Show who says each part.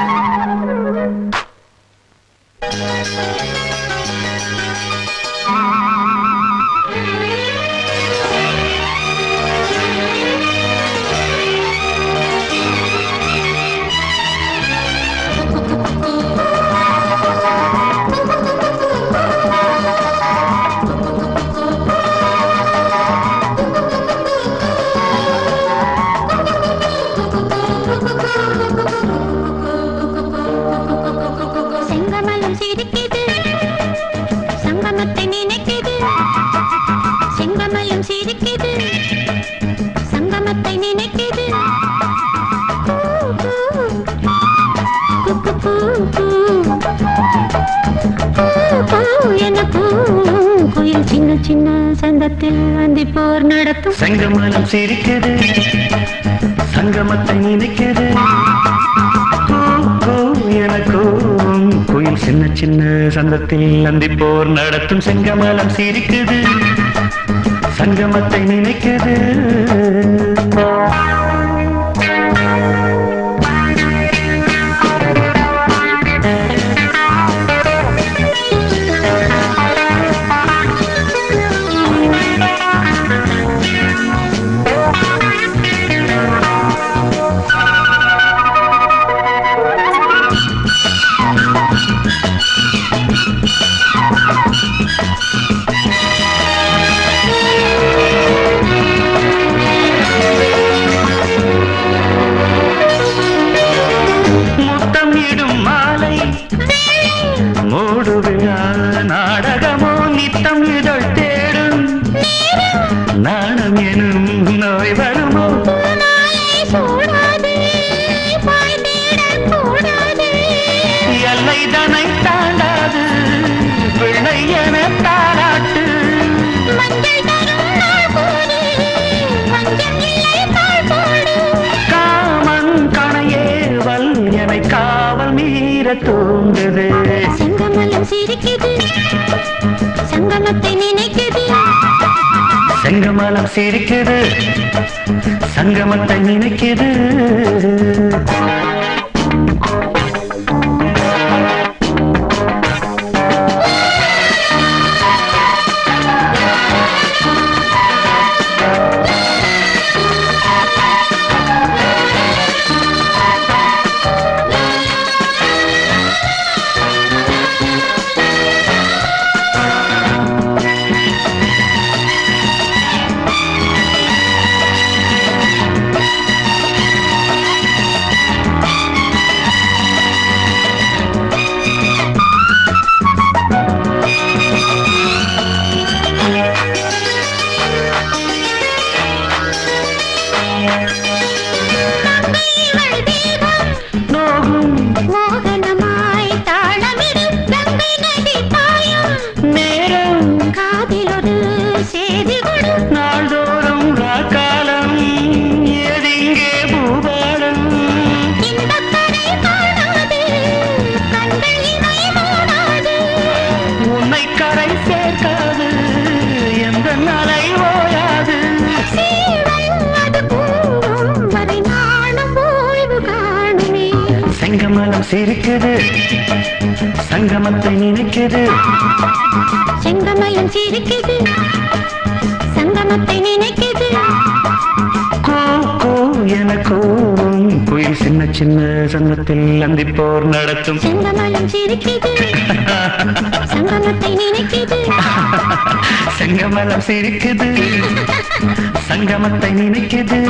Speaker 1: Thank you. சிரிக்குது. சங்கமத்தை நினைக்குது. செங்கமலம் சிரிக்குது. சங்கமத்தை நினைக்குது. பூ, சின்ன சின்ன சந்தத்தில் அந்தி போர் நடத்தும்.
Speaker 2: செங்கமலம் சிரிக்குது. சங்கமத்தை நினைக்கிறது சின்ன சின்ன சந்தத்தில் அந்திப்போர் நடத்தும் செங்கமலம் சிரிக்குது. சங்கமத்தை நினைக்குது. நாடகமோ நித்தம் இதழ் தேடும். நாணம் எனும் நோய் வருமோ? எல்லை தனை தாண்டாது பிள்ளை என தாராட்டு காமன் கணையேவல் என காவல் மீற தூண்டுது.
Speaker 1: செங்கமலம் சிரிக்குது சங்கமத்தை நினைக்குது.
Speaker 2: செங்கமலம் சிரிக்குது. சங்கமத்தை நினைக்குது. சிரிக்குது சங்கமத்தை நினைக்குது.
Speaker 1: செங்கமலம் சிரிக்குது. சங்கமத்தை நினைக்குது.
Speaker 2: கூ கூ என கூவும். குயில் சின்ன சின்ன சங்கத்தில் அந்திப்போர் நடத்தும்.
Speaker 1: செங்கமலம் சிரிக்குது. சங்கமத்தை நினைக்குது.
Speaker 2: செங்கமலம் சிரிக்குது. சங்கமத்தை நினைக்குது.